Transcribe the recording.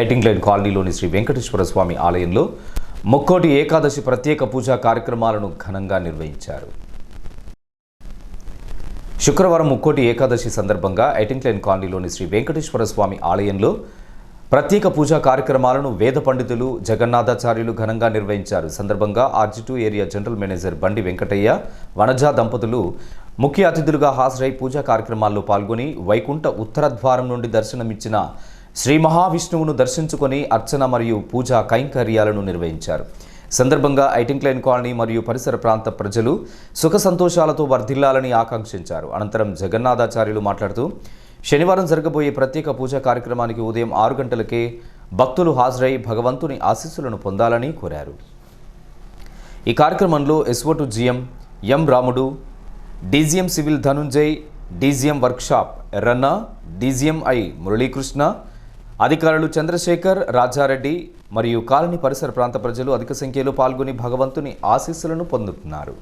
ఐటింగ్లైన్ కాలనీలోని శ్రీ వెంకటేశ్వర స్వామి ఆలయంలో ముక్కోటి ఏకాదశి ప్రత్యేక పూజా కార్యక్రమాలను ఘనంగా నిర్వహించారు. శుక్రవారం ముక్కోటి ఏకాదశి సందర్భంగా ఐటింగ్లైన్ కాలనీలోని శ్రీ వెంకటేశ్వర స్వామి ఆలయంలో ప్రత్యేక పూజా కార్యక్రమాలను వేద పండితులు జగన్నాథాచార్యులు ఘనంగా నిర్వహించారు. సందర్భంగా ఆర్జిటూ ఏరియా జనరల్ మేనేజర్ బండి వెంకటయ్య వనజా దంపతులు ముఖ్య అతిథులుగా హాజరై పూజా కార్యక్రమాల్లో పాల్గొని వైకుంఠ ఉత్తర ద్వారం నుండి దర్శనమిచ్చిన శ్రీ మహావిష్ణువును దర్శించుకొని అర్చన మరియు పూజా కైంకర్యాలను నిర్వహించారు. సందర్భంగా ఐటింక్లైన్ కాలనీ మరియు పరిసర ప్రాంత ప్రజలు సుఖ సంతోషాలతో వర్ధిల్లాలని ఆకాంక్షించారు. అనంతరం జగన్నాథాచార్యులు మాట్లాడుతూ శనివారం జరగబోయే ప్రత్యేక పూజా కార్యక్రమానికి ఉదయం ఆరు గంటలకే భక్తులు హాజరై భగవంతుని ఆశీస్సులను పొందాలని కోరారు. ఈ కార్యక్రమంలో SO to GM M Ramudu DGM civil Dhanunjay DGM workshop Erranna DGM I Muralikrishna అధికారులు చంద్రశేఖర్ రాజారెడ్డి మరియు కాలనీ పరిసర ప్రాంత ప్రజలు అధిక సంఖ్యలో పాల్గొని భగవంతుని ఆశీస్సులను పొందుతున్నారు.